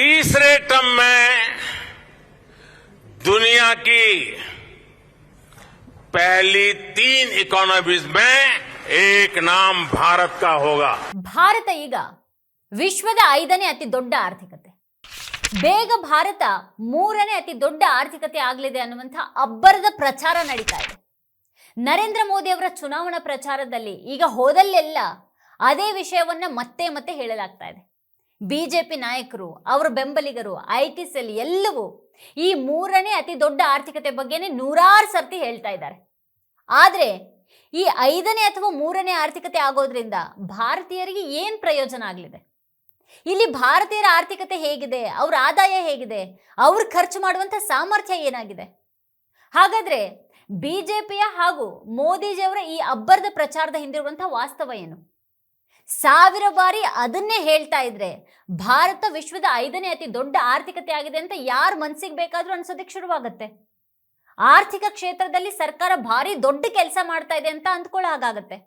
तीसरे टर्म में दुनिया की पहली तीन इकोनॉमीज में एक नाम भारत का होगा ಭಾರತ ಈಗ ವಿಶ್ವದ ಐದನೇ ಅತಿ ದೊಡ್ಡ ಆರ್ಥಿಕತೆ ಬೇಗ ಭಾರತ ಮೂರನೇ ಅತಿ ದೊಡ್ಡ ಆರ್ಥಿಕತೆ ಆಗಲಿದೆ ಅನ್ನುವಂಥ ಅಬ್ಬರದ ಪ್ರಚಾರ ನಡೀತಾ ಇದೆ ನರೇಂದ್ರ ಮೋದಿ ಅವರ ಚುನಾವಣಾ ಪ್ರಚಾರದಲ್ಲಿ ಈಗ ಹೋದಲ್ಲೆಲ್ಲ ಅದೇ ವಿಷಯವನ್ನ ಮತ್ತೆ ಮತ್ತೆ ಹೇಳಲಾಗ್ತಾ ಇದೆ ಬಿಜೆಪಿ ನಾಯಕರು, ಅವರ ಬೆಂಬಲಿಗರು ಐ ಟಿ ಸೆಲ್ ಎಲ್ಲವೂ ಈ ಮೂರನೇ ಅತಿ ದೊಡ್ಡ ಆರ್ಥಿಕತೆ ಬಗ್ಗೆನೇ ನೂರಾರು ಸರ್ತಿ ಹೇಳ್ತಾ ಇದ್ದಾರೆ. ಆದರೆ ಈ ಐದನೇ ಅಥವಾ ಮೂರನೇ ಆರ್ಥಿಕತೆ ಆಗೋದ್ರಿಂದ ಭಾರತೀಯರಿಗೆ ಏನು ಪ್ರಯೋಜನ ಆಗಲಿದೆ? ಇಲ್ಲಿ ಭಾರತೀಯರ ಆರ್ಥಿಕತೆ ಹೇಗಿದೆ, ಅವ್ರ ಆದಾಯ ಹೇಗಿದೆ, ಅವ್ರು ಖರ್ಚು ಮಾಡುವಂಥ ಸಾಮರ್ಥ್ಯ ಏನಾಗಿದೆ? ಹಾಗಾದ್ರೆ ಬಿಜೆಪಿಯ ಹಾಗೂ ಮೋದಿಜಿಯವರ ಈ ಅಬ್ಬರದ ಪ್ರಚಾರದ ಹಿಂದಿರುವಂಥ ವಾಸ್ತವ ಏನು? ಸಾವಿರ ಬಾರಿ ಅದನ್ನೇ ಹೇಳ್ತಾ ಇದ್ರೆ ಭಾರತ ವಿಶ್ವದ ಐದನೇ ಅತಿ ದೊಡ್ಡ ಆರ್ಥಿಕತೆ ಆಗಿದೆ ಅಂತ ಯಾರ ಮನ್ಸಿಗೆ ಬೇಕಾದ್ರೂ ಅನ್ಸೋದಕ್ಕೆ ಶುರುವಾಗತ್ತೆ. ಆರ್ಥಿಕ ಕ್ಷೇತ್ರದಲ್ಲಿ ಸರ್ಕಾರ ಭಾರಿ ದೊಡ್ಡ ಕೆಲಸ ಮಾಡ್ತಾ ಇದೆ ಅಂತ ಅಂದ್ಕೊಳ್ಳೋ ಹಾಗಾಗತ್ತೆ.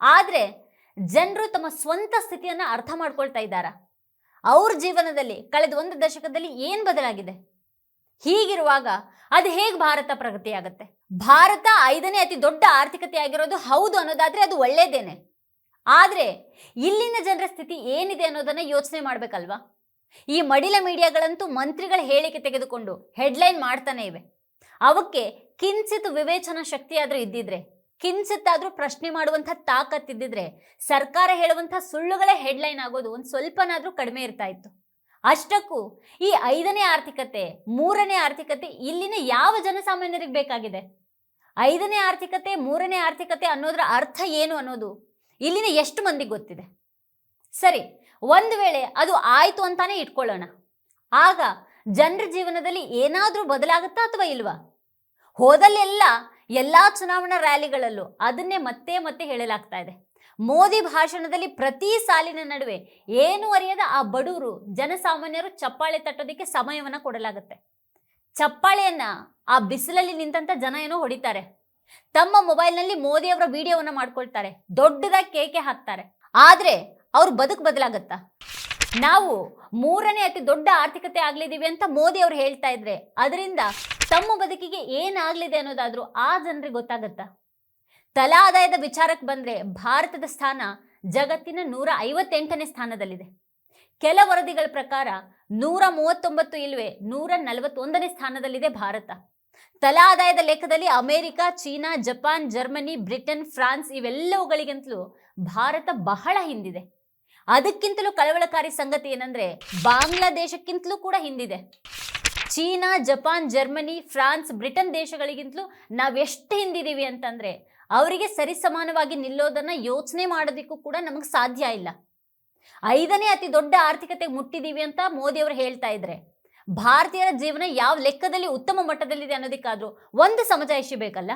ಆದ್ರೆ ಜನರು ತಮ್ಮ ಸ್ವಂತ ಸ್ಥಿತಿಯನ್ನ ಅರ್ಥ ಮಾಡ್ಕೊಳ್ತಾ ಇದ್ದಾರಾ? ಅವ್ರ ಜೀವನದಲ್ಲಿ ಕಳೆದ ಒಂದು ದಶಕದಲ್ಲಿ ಏನ್ ಬದಲಾಗಿದೆ? ಹೀಗಿರುವಾಗ ಅದು ಹೇಗೆ ಭಾರತ ಪ್ರಗತಿಯಾಗತ್ತೆ? ಭಾರತ ಐದನೇ ಅತಿ ದೊಡ್ಡ ಆರ್ಥಿಕತೆ ಆಗಿರೋದು ಹೌದು ಅನ್ನೋದಾದ್ರೆ ಅದು ಒಳ್ಳೇದೇನೆ. ಆದ್ರೆ ಇಲ್ಲಿನ ಜನರ ಸ್ಥಿತಿ ಏನಿದೆ ಅನ್ನೋದನ್ನ ಯೋಚನೆ ಮಾಡಬೇಕಲ್ವಾ? ಈ ಮಡಿಲ ಮೀಡಿಯಾಗಳಂತೂ ಮಂತ್ರಿಗಳ ಹೇಳಿಕೆ ತೆಗೆದುಕೊಂಡು ಹೆಡ್ಲೈನ್ ಮಾಡ್ತಾನೆ ಇವೆ. ಅವಕ್ಕೆ ಕಿಂಚಿತ್ ವಿವೇಚನಾ ಶಕ್ತಿ ಆದ್ರೂ ಇದ್ದಿದ್ರೆ ಕಿಂಚಿತ್ತಾದರೂ ಪ್ರಶ್ನೆ ಮಾಡುವಂಥ ತಾಕತ್ತಿದ್ದಿದ್ರೆ ಸರ್ಕಾರ ಹೇಳುವಂಥ ಸುಳ್ಳುಗಳೇ ಹೆಡ್ಲೈನ್ ಆಗೋದು ಒಂದು ಸ್ವಲ್ಪನಾದರೂ ಕಡಿಮೆ ಇರ್ತಾ ಇತ್ತು. ಅಷ್ಟಕ್ಕೂ ಈ ಐದನೇ ಆರ್ಥಿಕತೆ, ಮೂರನೇ ಆರ್ಥಿಕತೆ ಇಲ್ಲಿನ ಯಾವ ಜನಸಾಮಾನ್ಯರಿಗೆ ಬೇಕಾಗಿದೆ? ಐದನೇ ಆರ್ಥಿಕತೆ, ಮೂರನೇ ಆರ್ಥಿಕತೆ ಅನ್ನೋದರ ಅರ್ಥ ಏನು ಅನ್ನೋದು ಇಲ್ಲಿನ ಎಷ್ಟು ಮಂದಿಗೆ ಗೊತ್ತಿದೆ? ಸರಿ, ಒಂದು ವೇಳೆ ಅದು ಆಯಿತು ಅಂತಾನೆ ಇಟ್ಕೊಳ್ಳೋಣ. ಆಗ ಜನರ ಜೀವನದಲ್ಲಿ ಏನಾದರೂ ಬದಲಾಗುತ್ತಾ ಅಥವಾ ಇಲ್ವಾ? ಹೋದಲ್ಲೆಲ್ಲ ಎಲ್ಲ ಚುನಾವಣಾ ರ್ಯಾಲಿಗಳಲ್ಲೂ ಅದನ್ನೇ ಮತ್ತೆ ಮತ್ತೆ ಹೇಳಲಾಗ್ತಾ ಇದೆ. ಮೋದಿ ಭಾಷಣದಲ್ಲಿ ಪ್ರತಿ ಸಾಲಿನ ನಡುವೆ ಏನು ಅರಿಯದ ಆ ಬಡವರು ಜನಸಾಮಾನ್ಯರು ಚಪ್ಪಾಳೆ ತಟ್ಟೋದಕ್ಕೆ ಸಮಯವನ್ನು ಕೊಡಲಾಗುತ್ತೆ. ಚಪ್ಪಾಳೆಯನ್ನ ಆ ಬಿಸಿಲಲ್ಲಿ ನಿಂತಂತ ಜನ ಏನೋ ಹೊಡಿತಾರೆ. ತಮ್ಮ ಮೊಬೈಲ್ನಲ್ಲಿ ಮೋದಿ ಅವರ ವಿಡಿಯೋವನ್ನ ಮಾಡ್ಕೊಳ್ತಾರೆ. ದೊಡ್ಡದಾಗಿ ಕೇಕೆ ಹಾಕ್ತಾರೆ. ಆದ್ರೆ ಅವ್ರ ಬದುಕು ಬದಲಾಗತ್ತಾ? ನಾವು ಮೂರನೇ ಅತಿ ದೊಡ್ಡ ಆರ್ಥಿಕತೆ ಆಗ್ಲಿದ್ದೀವಿ ಅಂತ ಮೋದಿ ಅವ್ರು ಹೇಳ್ತಾ ಇದ್ರೆ ಅದರಿಂದ ತಮ್ಮ ಬದುಕಿಗೆ ಏನಾಗ್ಲಿದೆ ಅನ್ನೋದಾದ್ರೂ ಆ ಜನರಿಗೆ ಗೊತ್ತಾಗತ್ತಾ? ತಲಾ ಆದಾಯದ ವಿಚಾರಕ್ಕೆ ಬಂದ್ರೆ ಭಾರತದ ಸ್ಥಾನ ಜಗತ್ತಿನ ನೂರ ಐವತ್ತೆಂಟನೇ ಸ್ಥಾನದಲ್ಲಿದೆ. ಕೆಲ ವರದಿಗಳ ಪ್ರಕಾರ ನೂರ ಮೂವತ್ತೊಂಬತ್ತು ಇಲ್ವೇ ನೂರ ನಲವತ್ತೊಂದನೇ ಸ್ಥಾನದಲ್ಲಿದೆ ಭಾರತ. ತಲಾ ಆದಾಯದ ಲೆಕ್ಕದಲ್ಲಿ America, China, Japan, Germany, Britain, France ಇವೆಲ್ಲವುಗಳಿಗಿಂತಲೂ Bharat ಬಹಳ ಹಿಂದಿದೆ. ಅದಕ್ಕಿಂತಲೂ ಕಳವಳಕಾರಿ ಸಂಗತಿ ಏನಂದ್ರೆ ಬಾಂಗ್ಲಾದೇಶಕ್ಕಿಂತಲೂ ಕೂಡ ಹಿಂದಿದೆ. China, Japan, Germany, France, Britain ದೇಶಗಳಿಗಿಂತಲೂ ನಾವೆಷ್ಟು ಹಿಂದಿದೀವಿ ಅಂತಂದ್ರೆ ಅವರಿಗೆ ಸರಿಸಮಾನವಾಗಿ ನಿಲ್ಲೋದನ್ನ ಯೋಚನೆ ಮಾಡೋದಕ್ಕೂ ಕೂಡ ನಮಗೆ ಸಾಧ್ಯ ಇಲ್ಲ. ಐದನೇ ಅತಿ ದೊಡ್ಡ ಆರ್ಥಿಕತೆ ಮುಟ್ಟಿದೀವಿ ಅಂತ ಮೋದಿ ಅವರು ಹೇಳ್ತಾ ಇದ್ರೆ. ಭಾರತೀಯರ ಜೀವನ ಯಾವ ಲೆಕ್ಕದಲ್ಲಿ ಉತ್ತಮ ಮಟ್ಟದಲ್ಲಿದೆ ಅನ್ನೋದಕ್ಕಾದ್ರೂ ಒಂದು ಸಮಜಾಯಿಷಿ ಬೇಕಲ್ಲ?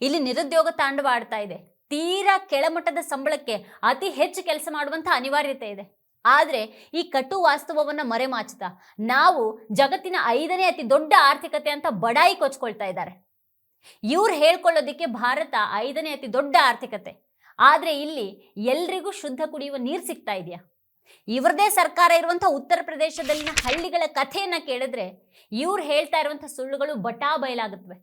ಇಲ್ಲಿ ನಿರುದ್ಯೋಗ ತಾಂಡವ ಆಡ್ತಾ ಇದೆ. ತೀರಾ ಕೆಳಮಟ್ಟದ ಸಂಬಳಕ್ಕೆ ಅತಿ ಹೆಚ್ಚು ಕೆಲಸ ಮಾಡುವಂಥ ಅನಿವಾರ್ಯತೆ ಇದೆ. ಆದ್ರೆ ಈ ಕಟು ವಾಸ್ತವವನ್ನ ಮರೆಮಾಚುತ್ತಾ ನಾವು ಜಗತ್ತಿನ ಐದನೇ ಅತಿ ದೊಡ್ಡ ಆರ್ಥಿಕತೆ ಅಂತ ಬಡಾಯಿ ಕೊಚ್ಕೊಳ್ತಾ ಇದ್ದಾರೆ. ಇವ್ರು ಹೇಳ್ಕೊಳ್ಳೋದಕ್ಕೆ ಭಾರತ ಐದನೇ ಅತಿ ದೊಡ್ಡ ಆರ್ಥಿಕತೆ. ಆದ್ರೆ ಇಲ್ಲಿ ಎಲ್ರಿಗೂ ಶುದ್ಧ ಕುಡಿಯುವ ನೀರು ಸಿಗ್ತಾ ಇದೆಯಾ? ಇವ್ರದೇ ಸರ್ಕಾರ ಇರುವಂಥ ಉತ್ತರ ಪ್ರದೇಶದಲ್ಲಿನ ಹಳ್ಳಿಗಳ ಕಥೆಯನ್ನು ಕೇಳಿದ್ರೆ ಇವ್ರು ಹೇಳ್ತಾ ಇರುವಂಥ ಸುಳ್ಳುಗಳು ಬಟಾ ಬಯಲಾಗುತ್ತವೆ.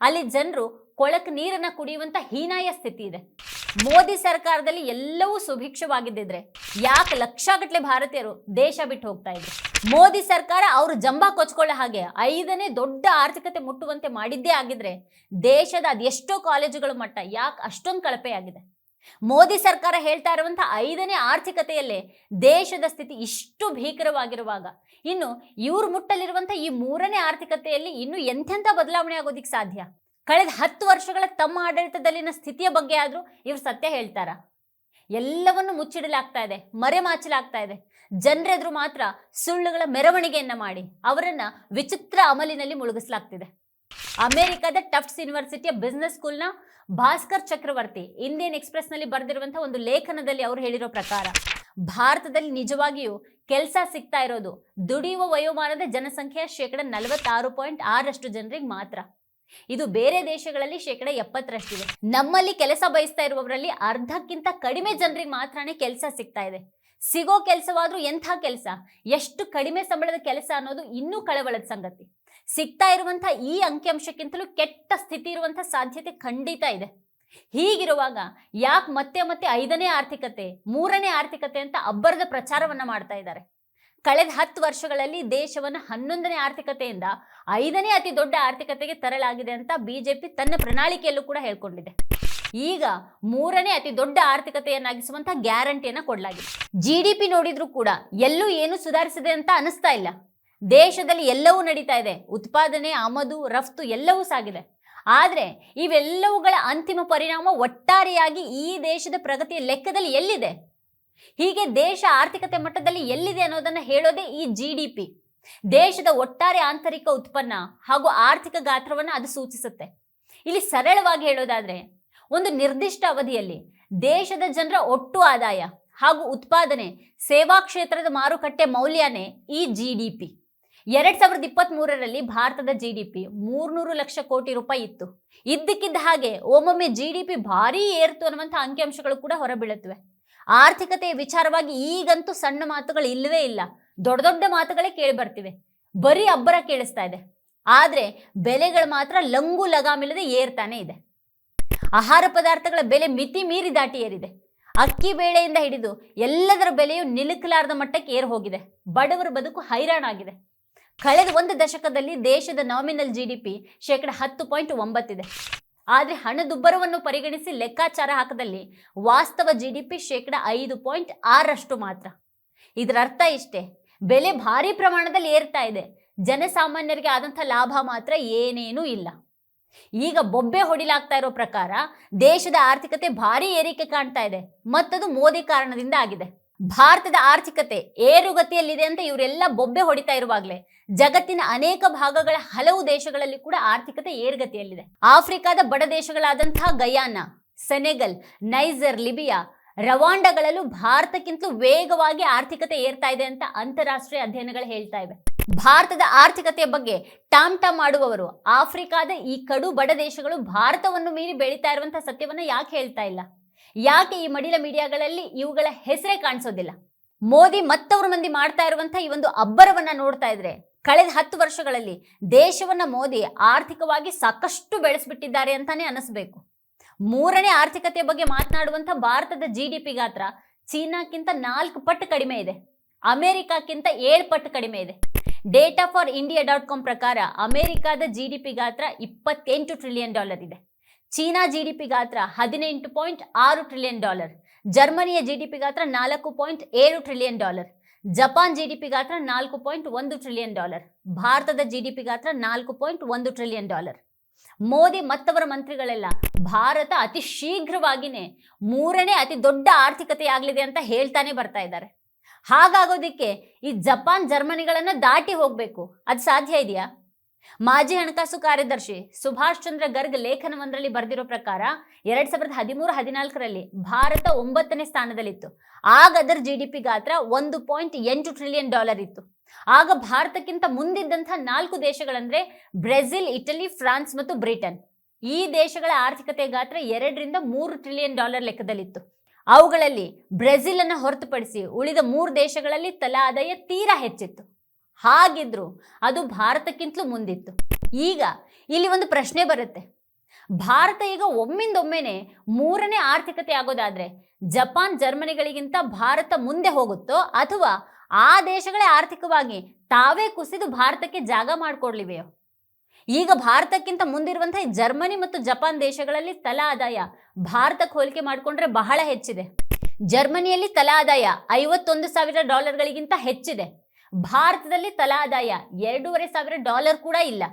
ಅಲ್ಲಿ ಜನರು ಕೊಳಕ್ ನೀರನ್ನ ಕುಡಿಯುವಂಥ ಹೀನಾಯ ಸ್ಥಿತಿ ಇದೆ. ಮೋದಿ ಸರ್ಕಾರದಲ್ಲಿ ಎಲ್ಲವೂ ಸುಭಿಕ್ಷವಾಗಿದ್ದಿದ್ರೆ ಯಾಕೆ ಲಕ್ಷಗಟ್ಟಲೆ ಭಾರತೀಯರು ದೇಶ ಬಿಟ್ಟು ಹೋಗ್ತಾ ಇದ್ರು? ಮೋದಿ ಸರ್ಕಾರ ಅವರು ಜಂಬಾ ಕೊಚ್ಕೊಳ್ಳೋ ಹಾಗೆ ಐದನೇ ದೊಡ್ಡ ಆರ್ಥಿಕತೆ ಮುಟ್ಟುವಂತೆ ಮಾಡಿದ್ದೇ ಆಗಿದ್ರೆ ದೇಶದ ಅದೆಷ್ಟೋ ಕಾಲೇಜುಗಳ ಮಟ್ಟ ಯಾಕೆ ಅಷ್ಟೊಂದು ಕಳಪೆಯಾಗಿದೆ? ಮೋದಿ ಸರ್ಕಾರ ಹೇಳ್ತಾ ಇರುವಂಥ ಐದನೇ ಆರ್ಥಿಕತೆಯಲ್ಲೇ ದೇಶದ ಸ್ಥಿತಿ ಇಷ್ಟು ಭೀಕರವಾಗಿರುವಾಗ, ಇನ್ನು ಇವ್ರು ಮುಟ್ಟಲಿರುವಂಥ ಈ ಮೂರನೇ ಆರ್ಥಿಕತೆಯಲ್ಲಿ ಇನ್ನು ಎಂಥೆಂಥ ಬದಲಾವಣೆ ಆಗೋದಿಕ್ಕೆ ಸಾಧ್ಯ? ಕಳೆದ ಹತ್ತು ವರ್ಷಗಳ ತಮ್ಮ ಆಡಳಿತದಲ್ಲಿನ ಸ್ಥಿತಿಯ ಬಗ್ಗೆ ಆದ್ರೂ ಇವ್ರು ಸತ್ಯ ಹೇಳ್ತಾರ? ಎಲ್ಲವನ್ನು ಮುಚ್ಚಿಡಲಾಗ್ತಾ ಇದೆ, ಮರೆಮಾಚಲಾಗ್ತಾ ಇದೆ. ಜನರೆದುರು ಮಾತ್ರ ಸುಳ್ಳುಗಳ ಮೆರವಣಿಗೆಯನ್ನ ಮಾಡಿ, ಅವರನ್ನು ವಿಚಿತ್ರ ಅಮಲಿನಲ್ಲಿ ಮುಳುಗಿಸಲಾಗ್ತಿದೆ. ಅಮೆರಿಕದ ಟಫ್ಟ್ಸ್ ಯೂನಿವರ್ಸಿಟಿಯ ಬಿಸ್ನೆಸ್ ಸ್ಕೂಲ್ನ ಭಾಸ್ಕರ್ ಚಕ್ರವರ್ತಿ ಇಂಡಿಯನ್ ಎಕ್ಸ್ಪ್ರೆಸ್ನಲ್ಲಿ ಬರೆದಿರುವಂತಹ ಒಂದು ಲೇಖನದಲ್ಲಿ ಅವರು ಹೇಳಿರೋ ಪ್ರಕಾರ, ಭಾರತದಲ್ಲಿ ನಿಜವಾಗಿಯೂ ಕೆಲಸ ಸಿಗ್ತಾ ಇರೋದು ದುಡಿಯುವ ವಯೋಮಾನದ ಜನಸಂಖ್ಯೆಯ ಶೇಕಡ ನಲವತ್ತಾರು ಪಾಯಿಂಟ್ ಆರಷ್ಟು ಜನರಿಗೆ ಮಾತ್ರ. ಇದು ಬೇರೆ ದೇಶಗಳಲ್ಲಿ ಶೇಕಡ ಎಪ್ಪತ್ತರಷ್ಟಿದೆ. ನಮ್ಮಲ್ಲಿ ಕೆಲಸ ಬಯಸ್ತಾ ಇರುವವರಲ್ಲಿ ಅರ್ಧಕ್ಕಿಂತ ಕಡಿಮೆ ಜನರಿಗೆ ಮಾತ್ರನೇ ಕೆಲಸ ಸಿಗ್ತಾ ಇದೆ. ಸಿಗೋ ಕೆಲಸವಾದ್ರೂ ಎಂಥ ಕೆಲಸ? ಎಷ್ಟು ಕಡಿಮೆ ಸಂಬಳದ ಕೆಲಸ ಅನ್ನೋದು ಇನ್ನೂ ಕಳವಳದ ಸಂಗತಿ. ಸಿಗ್ತಾ ಇರುವಂಥ ಈ ಅಂಕಿಅಂಶಕ್ಕಿಂತಲೂ ಕೆಟ್ಟ ಸ್ಥಿತಿ ಇರುವಂಥ ಸಾಧ್ಯತೆ ಖಂಡಿತ ಇದೆ. ಹೀಗಿರುವಾಗ ಯಾಕೆ ಮತ್ತೆ ಮತ್ತೆ ಐದನೇ ಆರ್ಥಿಕತೆ, ಮೂರನೇ ಆರ್ಥಿಕತೆ ಅಂತ ಅಬ್ಬರದ ಪ್ರಚಾರವನ್ನ ಮಾಡ್ತಾ ಇದ್ದಾರೆ? ಕಳೆದ ಹತ್ತು ವರ್ಷಗಳಲ್ಲಿ ದೇಶವನ್ನು ಹನ್ನೊಂದನೇ ಆರ್ಥಿಕತೆಯಿಂದ ಐದನೇ ಅತಿ ದೊಡ್ಡ ಆರ್ಥಿಕತೆಗೆ ತರಲಾಗಿದೆ ಅಂತ ಬಿಜೆಪಿ ತನ್ನ ಪ್ರಣಾಳಿಕೆಯಲ್ಲೂ ಕೂಡ ಹೇಳ್ಕೊಂಡಿದೆ. ಈಗ ಮೂರನೇ ಅತಿ ದೊಡ್ಡ ಆರ್ಥಿಕತೆಯನ್ನಾಗಿಸುವಂತ ಗ್ಯಾರಂಟಿಯನ್ನ ಕೊಡಲಾಗಿದೆ. ಜಿ ಡಿ ನೋಡಿದ್ರೂ ಕೂಡ ಎಲ್ಲೂ ಏನು ಸುಧಾರಿಸಿದೆ ಅಂತ ಅನಿಸ್ತಾ ಇಲ್ಲ. ದೇಶದಲ್ಲಿ ಎಲ್ಲವೂ ನಡೀತಾ ಇದೆ. ಉತ್ಪಾದನೆ, ಆಮದು, ರಫ್ತು ಎಲ್ಲವೂ ಸಾಗಿದೆ. ಆದರೆ ಇವೆಲ್ಲವುಗಳ ಅಂತಿಮ ಪರಿಣಾಮ ಒಟ್ಟಾರೆಯಾಗಿ ಈ ದೇಶದ ಪ್ರಗತಿಯ ಲೆಕ್ಕದಲ್ಲಿ ಎಲ್ಲಿದೆ? ಹೀಗೆ ದೇಶ ಆರ್ಥಿಕತೆ ಮಟ್ಟದಲ್ಲಿ ಎಲ್ಲಿದೆ ಅನ್ನೋದನ್ನ ಹೇಳೋದೇ ಈ ಜಿ ಡಿ ಪಿ ದೇಶದ ಒಟ್ಟಾರೆ ಆಂತರಿಕ ಉತ್ಪನ್ನ ಹಾಗೂ ಆರ್ಥಿಕ ಗಾತ್ರವನ್ನು ಅದು ಸೂಚಿಸುತ್ತೆ. ಇಲ್ಲಿ ಸರಳವಾಗಿ ಹೇಳೋದಾದ್ರೆ, ಒಂದು ನಿರ್ದಿಷ್ಟ ಅವಧಿಯಲ್ಲಿ ದೇಶದ ಜನರ ಒಟ್ಟು ಆದಾಯ ಹಾಗೂ ಉತ್ಪಾದನೆ ಸೇವಾ ಕ್ಷೇತ್ರದ ಮಾರುಕಟ್ಟೆ ಮೌಲ್ಯನೇ ಈ ಜಿ ಡಿ ಪಿ ಎರಡ್ ಸಾವಿರದ ಇಪ್ಪತ್ತ್ ಮೂರರಲ್ಲಿ ಭಾರತದ ಜಿ ಡಿ ಪಿ ಮೂರ್ನೂರು ಲಕ್ಷ ಕೋಟಿ ರೂಪಾಯಿ ಇತ್ತು. ಇದ್ದಕ್ಕಿದ್ದ ಹಾಗೆ ಒಮ್ಮೊಮ್ಮೆ ಜಿ ಡಿ ಪಿ ಭಾರೀ ಏರ್ತು ಅನ್ನುವಂಥ ಅಂಕಿಅಂಶಗಳು ಕೂಡ ಹೊರಬೀಳುತ್ತವೆ. ಆರ್ಥಿಕತೆಯ ವಿಚಾರವಾಗಿ ಈಗಂತೂ ಸಣ್ಣ ಮಾತುಗಳು ಇಲ್ಲವೇ ಇಲ್ಲ. ದೊಡ್ಡ ದೊಡ್ಡ ಮಾತುಗಳೇ ಕೇಳಿ ಬರ್ತಿವೆ. ಬರೀ ಅಬ್ಬರ ಕೇಳಿಸ್ತಾ ಇದೆ. ಆದ್ರೆ ಬೆಲೆಗಳು ಮಾತ್ರ ಲಂಗು ಲಗಾಮಿಲ್ಲದೆ ಏರ್ತಾನೆ ಇದೆ. ಆಹಾರ ಪದಾರ್ಥಗಳ ಬೆಲೆ ಮಿತಿ ಮೀರಿ ದಾಟಿ ಏರಿದೆ. ಅಕ್ಕಿ ಬೇಳೆಯಿಂದ ಹಿಡಿದು ಎಲ್ಲದರ ಬೆಲೆಯು ನಿಲುಕಲಾರದ ಮಟ್ಟಕ್ಕೆ ಏರ್ ಹೋಗಿದೆ. ಬಡವರ ಬದುಕು ಹೈರಾಣಾಗಿದೆ. ಕಳೆದ ಒಂದು ದಶಕದಲ್ಲಿ ದೇಶದ ನಾಮಿನಲ್ ಜಿ ಡಿ ಪಿ ಶೇಕಡ ಹತ್ತು ಪಾಯಿಂಟ್ ಒಂಬತ್ತಿದೆ ಆದರೆ ಹಣದುಬ್ಬರವನ್ನು ಪರಿಗಣಿಸಿ ಲೆಕ್ಕಾಚಾರ ಹಾಕದಲ್ಲಿ ವಾಸ್ತವ ಜಿ ಡಿ ಪಿ ಶೇಕಡ ಐದು ಪಾಯಿಂಟ್ ಆರಷ್ಟು ಮಾತ್ರ. ಇದರ ಅರ್ಥ ಇಷ್ಟೇ, ಬೆಲೆ ಭಾರಿ ಪ್ರಮಾಣದಲ್ಲಿ ಏರ್ತಾ ಇದೆ. ಜನಸಾಮಾನ್ಯರಿಗೆ ಆದಂಥ ಲಾಭ ಮಾತ್ರ ಏನೇನೂ ಇಲ್ಲ. ಈಗ ಬೊಬ್ಬೆ ಹೊಡಿಲಾಗ್ತಾ ಇರೋ ಪ್ರಕಾರ ದೇಶದ ಆರ್ಥಿಕತೆ ಭಾರಿ ಏರಿಕೆ ಕಾಣ್ತಾ ಇದೆ. ಮತ್ತದು ಮೋದಿ ಕಾರಣದಿಂದ ಆಗಿದೆ. ಭಾರತದ ಆರ್ಥಿಕತೆ ಏರುಗತಿಯಲ್ಲಿದೆ ಅಂತ ಇವರೆಲ್ಲ ಬೊಬ್ಬೆ ಹೊಡಿತಾ ಇರುವಾಗಲೇ. ಜಗತ್ತಿನ ಅನೇಕ ಭಾಗಗಳ ಹಲವು ದೇಶಗಳಲ್ಲಿ ಕೂಡ ಆರ್ಥಿಕತೆ ಏರುಗತಿಯಲ್ಲಿದೆ. ಆಫ್ರಿಕಾದ ಬಡ ದೇಶಗಳಾದಂತಹ ಗಯಾನ, ಸೆನೆಗಲ್, ನೈಜರ್, ಲಿಬಿಯಾ ರವಾಂಡಗಳಲ್ಲೂ ಭಾರತಕ್ಕಿಂತಲೂ ವೇಗವಾಗಿ ಆರ್ಥಿಕತೆ ಏರ್ತಾ ಇದೆ ಅಂತ ಅಂತಾರಾಷ್ಟ್ರೀಯ ಅಧ್ಯಯನಗಳು ಹೇಳ್ತಾ ಇವೆ. ಭಾರತದ ಆರ್ಥಿಕತೆಯ ಬಗ್ಗೆ ಟಾಮ್ ಟಾಮ್ ಮಾಡುವವರು ಆಫ್ರಿಕಾದ ಈ ಕಡು ಬಡ ದೇಶಗಳು ಭಾರತವನ್ನು ಮೀರಿ ಬೆಳೀತಾ ಇರುವಂತಹ ಸತ್ಯವನ್ನ ಯಾಕೆ ಹೇಳ್ತಾ ಇಲ್ಲ? ಯಾಕೆ ಈ ಮಡಿಲ ಮೀಡಿಯಾಗಳಲ್ಲಿ ಇವುಗಳ ಹೆಸರೇ ಕಾಣಿಸೋದಿಲ್ಲ? ಮೋದಿ ಮತ್ತವ್ರ ಮಂದಿ ಮಾಡ್ತಾ ಇರುವಂತಹ ಈ ಒಂದು ಅಬ್ಬರವನ್ನ ನೋಡ್ತಾ ಇದ್ರೆ, ಕಳೆದ ಹತ್ತು ವರ್ಷಗಳಲ್ಲಿ ದೇಶವನ್ನ ಮೋದಿ ಆರ್ಥಿಕವಾಗಿ ಸಾಕಷ್ಟು ಬೆಳೆಸ್ಬಿಟ್ಟಿದ್ದಾರೆ ಅಂತಾನೆ ಅನಿಸ್ಬೇಕು. ಮೂರನೇ ಆರ್ಥಿಕತೆಯ ಬಗ್ಗೆ ಮಾತನಾಡುವಂಥ ಭಾರತದ ಜಿ ಡಿ ಪಿ ಗಾತ್ರ ಚೀನಾಕ್ಕಿಂತ ನಾಲ್ಕು ಪಟ್ಟು ಕಡಿಮೆ ಇದೆ. ಅಮೆರಿಕಕ್ಕಿಂತ ಏಳು ಪಟ್ಟು ಕಡಿಮೆ ಇದೆ. Data for India dot com ಪ್ರಕಾರ ಅಮೆರಿಕಾದ ಜಿ ಡಿ ಪಿ ಗಾತ್ರ ಇಪ್ಪತ್ತೆಂಟು ಟ್ರಿಲಿಯನ್ ಡಾಲರ್ ಇದೆ. ಚೀನಾ ಜಿ ಡಿ ಪಿ ಗಾತ್ರ ಹದಿನೆಂಟು ಪಾಯಿಂಟ್ ಆರು ಟ್ರಿಲಿಯನ್ ಡಾಲರ್. ಜರ್ಮನಿಯ ಜಿ ಡಿ ಪಿ ಗಾತ್ರ ನಾಲ್ಕು ಪಾಯಿಂಟ್ ಏಳು trillion dollar. Japan G D P ಗಾತ್ರ ನಾಲ್ಕು ಪಾಯಿಂಟ್ ಒಂದು ಟ್ರಿಲಿಯನ್ ಡಾಲರ್. ಭಾರತದ ಜಿ ಡಿ ಪಿ ಗಾತ್ರ ನಾಲ್ಕು ಪಾಯಿಂಟ್ ಒಂದು ಟ್ರಿಲಿಯನ್ ಡಾಲರ್. ಮೋದಿ ಮತ್ತವರ ಮಂತ್ರಿಗಳೆಲ್ಲ, ಭಾರತ ಅತಿ ಶೀಘ್ರವಾಗಿನೇ ಮೂರನೇ ಅತಿ ದೊಡ್ಡ ಆರ್ಥಿಕತೆಯಾಗಲಿದೆ ಅಂತ ಹೇಳ್ತಾನೆ ಬರ್ತಾ ಇದ್ದಾರೆ. ಹಾಗಾಗೋದಿಕ್ಕೆ ಈ ಜಪಾನ್ ಜರ್ಮನಿಗಳನ್ನ ದಾಟಿ ಹೋಗಬೇಕು. ಅದು ಸಾಧ್ಯ ಇದೆಯಾ? ಮಾಜಿ ಹಣಕಾಸು ಕಾರ್ಯದರ್ಶಿ ಸುಭಾಷ್ ಚಂದ್ರ ಗರ್ಗ್ ಲೇಖನವೊಂದರಲ್ಲಿ ಬರೆದಿರೋ ಪ್ರಕಾರ, ಎರಡ್ ಸಾವಿರದ ಹದಿಮೂರು ಹದಿನಾಲ್ಕರಲ್ಲಿ ಭಾರತ ಒಂಬತ್ತನೇ ಸ್ಥಾನದಲ್ಲಿತ್ತು. ಆಗ ಅದರ ಜಿ ಗಾತ್ರ ಒಂದು ಪಾಯಿಂಟ್ ಎಂಟು ಟ್ರಿಲಿಯನ್ ಡಾಲರ್ ಇತ್ತು. ಆಗ ಭಾರತಕ್ಕಿಂತ ಮುಂದಿದ್ದಂತಹ ನಾಲ್ಕು ದೇಶಗಳಂದ್ರೆ ಬ್ರೆಜಿಲ್, ಇಟಲಿ, ಫ್ರಾನ್ಸ್ ಮತ್ತು ಬ್ರಿಟನ್. ಈ ದೇಶಗಳ ಆರ್ಥಿಕತೆ ಗಾತ್ರ ಎರಡರಿಂದ ಮೂರು ಟ್ರಿಲಿಯನ್ ಡಾಲರ್ ಲೆಕ್ಕದಲ್ಲಿತ್ತು. ಅವುಗಳಲ್ಲಿ ಬ್ರೆಜಿಲ್ ಅನ್ನು ಹೊರತುಪಡಿಸಿ ಉಳಿದ ಮೂರು ದೇಶಗಳಲ್ಲಿ ತಲಾ ಆದಾಯ ತೀರಾ ಹೆಚ್ಚಿತ್ತು. ಹಾಗಿದ್ರು ಅದು ಭಾರತಕ್ಕಿಂತಲೂ ಮುಂದಿತ್ತು. ಈಗ ಇಲ್ಲಿ ಒಂದು ಪ್ರಶ್ನೆ ಬರುತ್ತೆ. ಭಾರತ ಈಗ ಒಮ್ಮಿಂದೊಮ್ಮೆನೆ ಮೂರನೇ ಆರ್ಥಿಕತೆ ಆಗೋದಾದ್ರೆ ಜಪಾನ್, ಜರ್ಮನಿಗಳಿಗಿಂತ ಭಾರತ ಮುಂದೆ ಹೋಗುತ್ತೋ ಅಥವಾ ಆ ದೇಶಗಳೇ ಆರ್ಥಿಕವಾಗಿ ತಾವೇ ಕುಸಿದು ಭಾರತಕ್ಕೆ ಜಾಗ ಮಾಡಿಕೊಡ್ಲಿವೆಯೋ? ಈಗ ಭಾರತಕ್ಕಿಂತ ಮುಂದಿರುವಂತಹ ಜರ್ಮನಿ ಮತ್ತು ಜಪಾನ್ ದೇಶಗಳಲ್ಲಿ ತಲಾ ಆದಾಯ ಭಾರತಕ್ಕೆ ಹೋಲಿಕೆ ಮಾಡಿಕೊಂಡ್ರೆ ಬಹಳ ಹೆಚ್ಚಿದೆ. ಜರ್ಮನಿಯಲ್ಲಿ ತಲಾ ಆದಾಯ ಐವತ್ತೊಂದು ಸಾವಿರ ಡಾಲರ್ಗಳಿಗಿಂತ ಹೆಚ್ಚಿದೆ. ಭಾರತದಲ್ಲಿ ತಲಾ ಆದಾಯ ಎರಡೂವರೆ ಸಾವಿರ ಡಾಲರ್ ಕೂಡ ಇಲ್ಲ.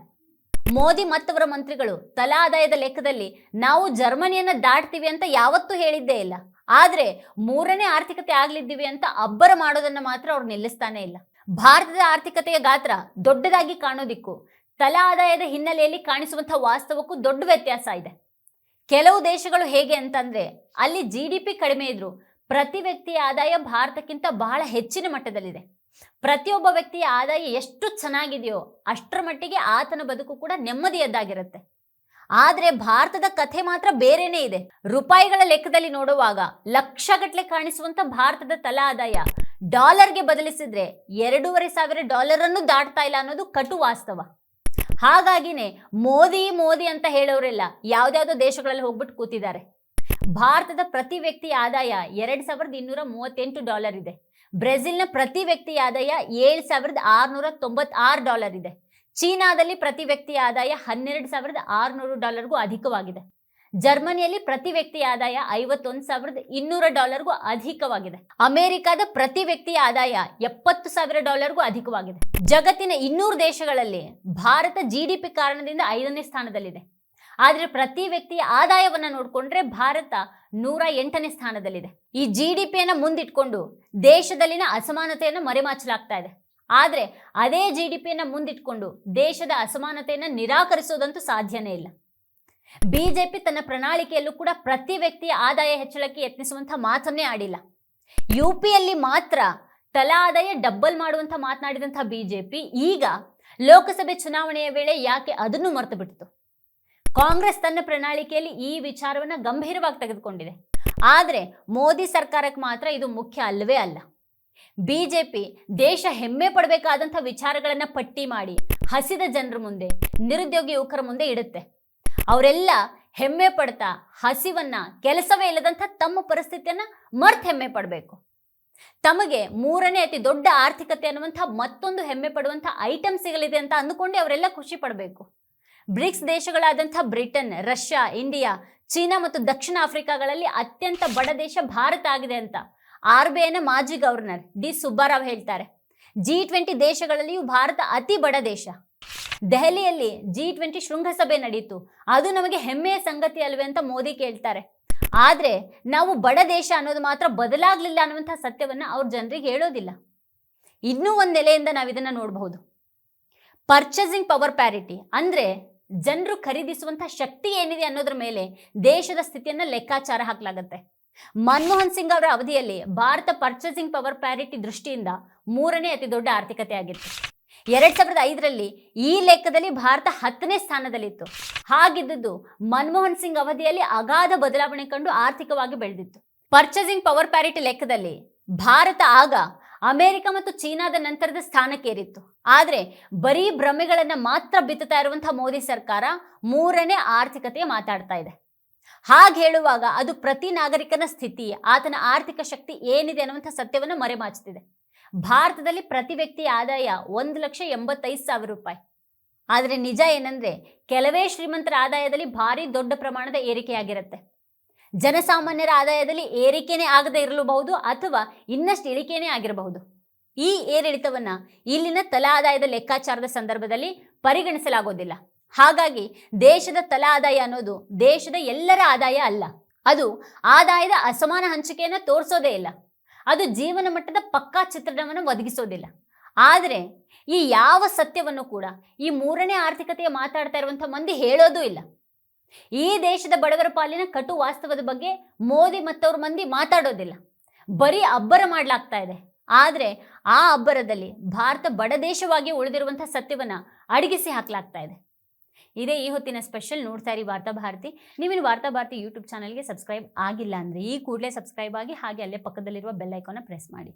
ಮೋದಿ ಮತ್ತವರ ಮಂತ್ರಿಗಳು ತಲಾ ಆದಾಯದ ಲೆಕ್ಕದಲ್ಲಿ ನಾವು ಜರ್ಮನಿಯನ್ನ ದಾಟ್ತೀವಿ ಅಂತ ಯಾವತ್ತೂ ಹೇಳಿದ್ದೇ ಇಲ್ಲ. ಆದ್ರೆ ಮೂರನೇ ಆರ್ಥಿಕತೆ ಆಗ್ಲಿದ್ದೀವಿ ಅಂತ ಅಬ್ಬರ ಮಾಡೋದನ್ನ ಮಾತ್ರ ಅವ್ರು ನಿಲ್ಲಿಸ್ತಾನೆ ಇಲ್ಲ. ಭಾರತದ ಆರ್ಥಿಕತೆಯ ಗಾತ್ರ ದೊಡ್ಡದಾಗಿ ಕಾಣೋದಿಕ್ಕೂ, ತಲಾ ಆದಾಯದ ಹಿನ್ನೆಲೆಯಲ್ಲಿ ಕಾಣಿಸುವಂತಹ ವಾಸ್ತವಕ್ಕೂ ದೊಡ್ಡ ವ್ಯತ್ಯಾಸ ಇದೆ. ಕೆಲವು ದೇಶಗಳು ಹೇಗೆ ಅಂತಂದ್ರೆ, ಅಲ್ಲಿ ಜಿ ಡಿ ಪಿ ಕಡಿಮೆ ಇದ್ರು ಪ್ರತಿ ವ್ಯಕ್ತಿಯ ಆದಾಯ ಭಾರತಕ್ಕಿಂತ ಬಹಳ ಹೆಚ್ಚಿನ ಮಟ್ಟದಲ್ಲಿದೆ. ಪ್ರತಿಯೊಬ್ಬ ವ್ಯಕ್ತಿಯ ಆದಾಯ ಎಷ್ಟು ಚೆನ್ನಾಗಿದೆಯೋ ಅಷ್ಟರ ಮಟ್ಟಿಗೆ ಆತನ ಬದುಕು ಕೂಡ ನೆಮ್ಮದಿಯದ್ದಾಗಿರುತ್ತೆ. ಆದ್ರೆ ಭಾರತದ ಕಥೆ ಮಾತ್ರ ಬೇರೆನೇ ಇದೆ. ರೂಪಾಯಿಗಳ ಲೆಕ್ಕದಲ್ಲಿ ನೋಡುವಾಗ ಲಕ್ಷಗಟ್ಟಲೆ ಕಾಣಿಸುವಂತ ಭಾರತದ ತಲಾ ಆದಾಯ ಡಾಲರ್ಗೆ ಬದಲಿಸಿದ್ರೆ ಎರಡೂವರೆ ಸಾವಿರ ಡಾಲರ್ ಅನ್ನು ದಾಟ್ತಾ ಇಲ್ಲ ಅನ್ನೋದು ಕಟು ವಾಸ್ತವ. ಹಾಗಾಗಿನೇ ಮೋದಿ ಮೋದಿ ಅಂತ ಹೇಳೋರೆಲ್ಲ ಯಾವ್ದಾವ್ದೋ ದೇಶಗಳಲ್ಲಿ ಹೋಗ್ಬಿಟ್ಟು ಕೂತಿದ್ದಾರೆ. ಭಾರತದ ಪ್ರತಿ ವ್ಯಕ್ತಿ ಆದಾಯ ಎರಡ್ ಸಾವಿರದ ಇನ್ನೂರ ಮೂವತ್ತೆಂಟು ಡಾಲರ್ ಇದೆ. ಬ್ರೆಜಿಲ್ನ ಪ್ರತಿ ವ್ಯಕ್ತಿ ಆದಾಯ ಏಳು ಸಾವಿರದ ಆರುನೂರ ತೊಂಬತ್ತಾರು ಡಾಲರ್ ಇದೆ. ಚೀನಾದಲ್ಲಿ ಪ್ರತಿ ವ್ಯಕ್ತಿ ಆದಾಯ ಹನ್ನೆರಡು ಸಾವಿರದ ಆರುನೂರು ಡಾಲರ್ಗೂ ಅಧಿಕವಾಗಿದೆ. ಜರ್ಮನಿಯಲ್ಲಿ ಪ್ರತಿ ವ್ಯಕ್ತಿ ಆದಾಯ ಐವತ್ತೊಂದು ಸಾವಿರದ ಇನ್ನೂರ ಡಾಲರ್ಗೂ ಅಧಿಕವಾಗಿದೆ. ಅಮೆರಿಕದ ಪ್ರತಿ ವ್ಯಕ್ತಿ ಆದಾಯ ಎಪ್ಪತ್ತು ಸಾವಿರ ಡಾಲರ್ಗೂ ಅಧಿಕವಾಗಿದೆ. ಜಗತ್ತಿನ ಇನ್ನೂರು ದೇಶಗಳಲ್ಲಿ ಭಾರತ ಜಿ ಡಿ ಪಿ ಕಾರಣದಿಂದ ಐದನೇ ಸ್ಥಾನದಲ್ಲಿದೆ. ಆದರೆ ಪ್ರತಿ ವ್ಯಕ್ತಿಯ ಆದಾಯವನ್ನು ನೋಡಿಕೊಂಡ್ರೆ ಭಾರತ ನೂರ ಎಂಟನೇ ಸ್ಥಾನದಲ್ಲಿದೆ. ಈ ಜಿ ಡಿ ಪಿಯನ್ನು ಮುಂದಿಟ್ಕೊಂಡು ದೇಶದಲ್ಲಿನ ಅಸಮಾನತೆಯನ್ನು ಮರೆಮಾಚಲಾಗ್ತಾ ಇದೆ. ಆದರೆ ಅದೇ ಜಿ ಡಿ ಪಿಯನ್ನು ಮುಂದಿಟ್ಕೊಂಡು ದೇಶದ ಅಸಮಾನತೆಯನ್ನು ನಿರಾಕರಿಸೋದಂತೂ ಸಾಧ್ಯನೇ ಇಲ್ಲ. ಬಿಜೆಪಿ ತನ್ನ ಪ್ರಣಾಳಿಕೆಯಲ್ಲೂ ಕೂಡ ಪ್ರತಿ ವ್ಯಕ್ತಿಯ ಆದಾಯ ಹೆಚ್ಚಳಕ್ಕೆ ಯತ್ನಿಸುವಂಥ ಮಾತನ್ನೇ ಆಡಿಲ್ಲ. ಯು ಪಿಯಲ್ಲಿ ಮಾತ್ರ ತಲಾ ಆದಾಯ ಡಬ್ಬಲ್ ಮಾಡುವಂಥ ಮಾತನಾಡಿದಂಥ ಬಿಜೆಪಿ ಈಗ ಲೋಕಸಭೆ ಚುನಾವಣೆಯ ವೇಳೆ ಯಾಕೆ ಅದನ್ನು ಮರೆತು ಬಿಟ್ಟಿತು ಕಾಂಗ್ರೆಸ್ ತನ್ನ ಪ್ರಣಾಳಿಕೆಯಲ್ಲಿ ಈ ವಿಚಾರವನ್ನ ಗಂಭೀರವಾಗಿ ತೆಗೆದುಕೊಂಡಿದೆ. ಆದರೆ ಮೋದಿ ಸರ್ಕಾರಕ್ಕೆ ಮಾತ್ರ ಇದು ಮುಖ್ಯ ಅಲ್ಲವೇ ಅಲ್ಲ. ಬಿಜೆಪಿ ದೇಶ ಹೆಮ್ಮೆ ಪಡಬೇಕಾದಂಥ ವಿಚಾರಗಳನ್ನ ಪಟ್ಟಿ ಮಾಡಿ ಹಸಿದ ಜನರ ಮುಂದೆ, ನಿರುದ್ಯೋಗಿ ಯುವಕರ ಮುಂದೆ ಇಡುತ್ತೆ. ಅವರೆಲ್ಲ ಹೆಮ್ಮೆ ಪಡ್ತಾ ಹಸಿವನ್ನ ಕೆಲಸವೇ ಇಲ್ಲದಂಥ ತಮ್ಮ ಪರಿಸ್ಥಿತಿಯನ್ನ ಮರ್ತ್ ಹೆಮ್ಮೆ ಪಡಬೇಕು. ತಮಗೆ ಮೂರನೇ ಅತಿ ದೊಡ್ಡ ಆರ್ಥಿಕತೆ ಅನ್ನುವಂಥ ಮತ್ತೊಂದು ಹೆಮ್ಮೆ ಪಡುವಂಥ ಐಟಮ್ ಸಿಗಲಿದೆ ಅಂತ ಅಂದುಕೊಂಡು ಅವರೆಲ್ಲ ಖುಷಿ ಪಡಬೇಕು. ಬ್ರಿಕ್ಸ್ ದೇಶಗಳಾದಂಥ ಬ್ರಿಟನ್, ರಷ್ಯಾ, ಇಂಡಿಯಾ, ಚೀನಾ ಮತ್ತು ದಕ್ಷಿಣ ಆಫ್ರಿಕಾಗಳಲ್ಲಿ ಅತ್ಯಂತ ಬಡ ದೇಶ ಭಾರತ ಆಗಿದೆ ಅಂತ ಆರ್ ಬಿ ಐನ ಮಾಜಿ ಗವರ್ನರ್ ಡಿ ಸುಬ್ಬಾರಾವ್ ಹೇಳ್ತಾರೆ. ಜಿ ಟ್ವೆಂಟಿ ದೇಶಗಳಲ್ಲಿಯೂ ಭಾರತ ಅತಿ ಬಡ ದೇಶ. ದೆಹಲಿಯಲ್ಲಿ ಜಿ ಟ್ವೆಂಟಿ ಶೃಂಗಸಭೆ ನಡೆಯಿತು ಅದು ನಮಗೆ ಹೆಮ್ಮೆಯ ಸಂಗತಿ ಅಲ್ವೇ ಅಂತ ಮೋದಿ ಕೇಳ್ತಾರೆ. ಆದರೆ ನಾವು ಬಡ ದೇಶ ಅನ್ನೋದು ಮಾತ್ರ ಬದಲಾಗಲಿಲ್ಲ ಅನ್ನುವಂಥ ಸತ್ಯವನ್ನು ಅವ್ರ ಜನರಿಗೆ ಹೇಳೋದಿಲ್ಲ. ಇನ್ನೂ ಒಂದು ನೆಲೆಯಿಂದ ನಾವು ಇದನ್ನು ನೋಡಬಹುದು. ಪರ್ಚೇಸಿಂಗ್ ಪವರ್ ಪ್ಯಾರಿಟಿ ಅಂದ್ರೆ ಜನರು ಖರೀದಿಸುವಂತಹ ಶಕ್ತಿ ಏನಿದೆ ಅನ್ನೋದ್ರ ಮೇಲೆ ದೇಶದ ಸ್ಥಿತಿಯನ್ನ ಲೆಕ್ಕಾಚಾರ ಹಾಕಲಾಗುತ್ತೆ. ಮನಮೋಹನ್ ಸಿಂಗ್ ಅವರ ಅವಧಿಯಲ್ಲಿ ಭಾರತ ಪರ್ಚೇಸಿಂಗ್ ಪವರ್ ಪ್ಯಾರಿಟಿ ದೃಷ್ಟಿಯಿಂದ ಮೂರನೇ ಅತಿ ದೊಡ್ಡ ಆರ್ಥಿಕತೆ ಆಗಿತ್ತು. ಎರಡ್ ಸಾವಿರದ ಐದರಲ್ಲಿ ಈ ಲೆಕ್ಕದಲ್ಲಿ ಭಾರತ ಹತ್ತನೇ ಸ್ಥಾನದಲ್ಲಿತ್ತು. ಹಾಗಿದ್ದದ್ದು ಮನಮೋಹನ್ ಸಿಂಗ್ ಅವಧಿಯಲ್ಲಿ ಅಗಾಧ ಬದಲಾವಣೆ ಕಂಡು ಆರ್ಥಿಕವಾಗಿ ಬೆಳೆದಿತ್ತು. ಪರ್ಚೇಸಿಂಗ್ ಪವರ್ ಪ್ಯಾರಿಟಿ ಲೆಕ್ಕದಲ್ಲಿ ಭಾರತ ಆಗ ಅಮೆರಿಕ ಮತ್ತು ಚೀನಾದ ನಂತರದ ಸ್ಥಾನಕ್ಕೇರಿತ್ತು. ಆದರೆ ಬರೀ ಭ್ರಮೆಗಳನ್ನ ಮಾತ್ರ ಬಿತ್ತುತ್ತಾ ಇರುವಂತಹ ಮೋದಿ ಸರ್ಕಾರ ಮೂರನೇ ಆರ್ಥಿಕತೆ ಮಾತಾಡ್ತಾ ಇದೆ. ಹಾಗೆ ಹೇಳುವಾಗ ಅದು ಪ್ರತಿ ನಾಗರಿಕನ ಸ್ಥಿತಿ, ಆತನ ಆರ್ಥಿಕ ಶಕ್ತಿ ಏನಿದೆ ಅನ್ನುವಂಥ ಸತ್ಯವನ್ನು ಮರೆಮಾಚುತ್ತಿದೆ. ಭಾರತದಲ್ಲಿ ಪ್ರತಿ ವ್ಯಕ್ತಿಯ ಆದಾಯ ಒಂದು ಲಕ್ಷ ಎಂಬತ್ತೈದು ಸಾವಿರ ರೂಪಾಯಿ. ಆದರೆ ನಿಜ ಏನಂದ್ರೆ ಕೆಲವೇ ಶ್ರೀಮಂತರ ಆದಾಯದಲ್ಲಿ ಭಾರಿ ದೊಡ್ಡ ಪ್ರಮಾಣದ ಏರಿಕೆಯಾಗಿರುತ್ತೆ. ಜನಸಾಮಾನ್ಯರ ಆದಾಯದಲ್ಲಿ ಏರಿಕೆನೇ ಆಗದೇ ಇರಲೂಬಹುದು ಅಥವಾ ಇನ್ನಷ್ಟು ಇಳಿಕೆನೇ ಆಗಿರಬಹುದು. ಈ ಏರಿಳಿತವನ್ನ ಇಲ್ಲಿನ ತಲಾ ಆದಾಯದ ಲೆಕ್ಕಾಚಾರದ ಸಂದರ್ಭದಲ್ಲಿ ಪರಿಗಣಿಸಲಾಗೋದಿಲ್ಲ ಹಾಗಾಗಿ ದೇಶದ ತಲಾ ಆದಾಯ ಅನ್ನೋದು ದೇಶದ ಎಲ್ಲರ ಆದಾಯ ಅಲ್ಲ. ಅದು ಆದಾಯದ ಅಸಮಾನ ಹಂಚಿಕೆಯನ್ನು ತೋರಿಸೋದೇ ಇಲ್ಲ. ಅದು ಜೀವನ ಮಟ್ಟದ ಪಕ್ಕಾ ಚಿತ್ರಣವನ್ನು ಒದಗಿಸೋದಿಲ್ಲ. ಆದರೆ ಈ ಯಾವ ಸತ್ಯವನ್ನು ಕೂಡ ಈ ಮೂರನೇ ಆರ್ಥಿಕತೆಯ ಮಾತಾಡ್ತಾ ಇರುವಂಥ ಮಂದಿ ಹೇಳೋದೂ ಇಲ್ಲ. ಈ ದೇಶದ ಬಡವರ ಪಾಲಿನ ಕಟು ವಾಸ್ತವದ ಬಗ್ಗೆ ಮೋದಿ ಮತ್ತವ್ರ ಮಂದಿ ಮಾತಾಡೋದಿಲ್ಲ. ಬರೀ ಅಬ್ಬರ ಮಾಡಲಾಗ್ತಾ ಇದೆ. ಆದರೆ ಆ ಅಬ್ಬರದಲ್ಲಿ ಭಾರತ ಬಡ ದೇಶವಾಗಿ ಉಳಿದಿರುವಂತಹ ಸತ್ಯವನ್ನ ಅಡಗಿಸಿ ಹಾಕಲಾಗ್ತಾ ಇದೆ. ಇದೇ ಈ ಹೊತ್ತಿನ ಸ್ಪೆಷಲ್ ನೋಡ್ತಾ ಇರಿ ವಾರ್ತಾ ಭಾರತಿ. ನೀವಿನ ವಾರ್ತಾ ಭಾರತಿ ಯೂಟ್ಯೂಬ್ ಚಾನಲ್ಗೆ ಸಬ್ಸ್ಕ್ರೈಬ್ ಆಗಿಲ್ಲ ಅಂದರೆ ಈ ಕೂಡಲೇ ಸಬ್ಸ್ಕ್ರೈಬ್ ಆಗಿ ಹಾಗೆ ಅಲ್ಲೇ ಪಕ್ಕದಲ್ಲಿರುವ ಬೆಲ್ ಐಕಾನ ಪ್ರೆಸ್ ಮಾಡಿ.